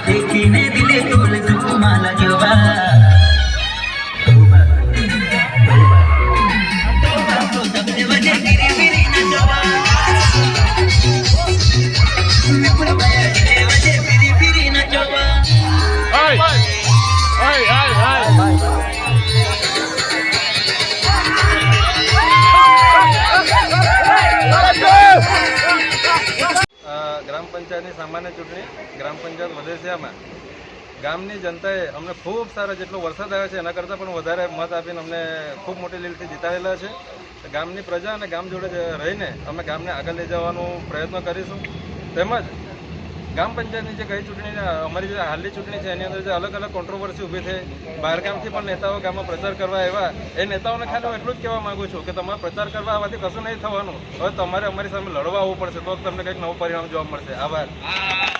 किने दिले तोल પંચાયતની સામાન્ય ચૂંટણી ગ્રામ પંચાયત વધેસિયામાં ગામની જનતાએ અમને ખૂબ સારા જેટલો વરસાદ આવ્યો છે એના કરતાં પણ વધારે મત આપીને અમને ખૂબ મોટી લીલથી જીતાડેલા છે. ગામની પ્રજા અને ગામ જોડે રહીને અમે ગામને આગળ લઈ જવાનો પ્રયત્ન કરીશું. તેમજ ગામ પંચાયતની જે ગઈ ચૂંટણી અમારી જે હાલની ચૂંટણી છે, એની અંદર જે અલગ અલગ કોન્ટ્રોવર્સી ઊભી થઈ. બહારગામથી પણ નેતાઓ ગામમાં પ્રચાર કરવા આવ્યા. એ નેતાઓને ખાલી હું એટલું જ કહેવા માગું છું કે તમારે પ્રચાર કરવા આવવાથી કશું નહીં થવાનું. હવે તમારે અમારી સામે લડવા આવવું પડશે, તો તમને કંઈક નવું પરિણામ જોવા મળશે. આભાર.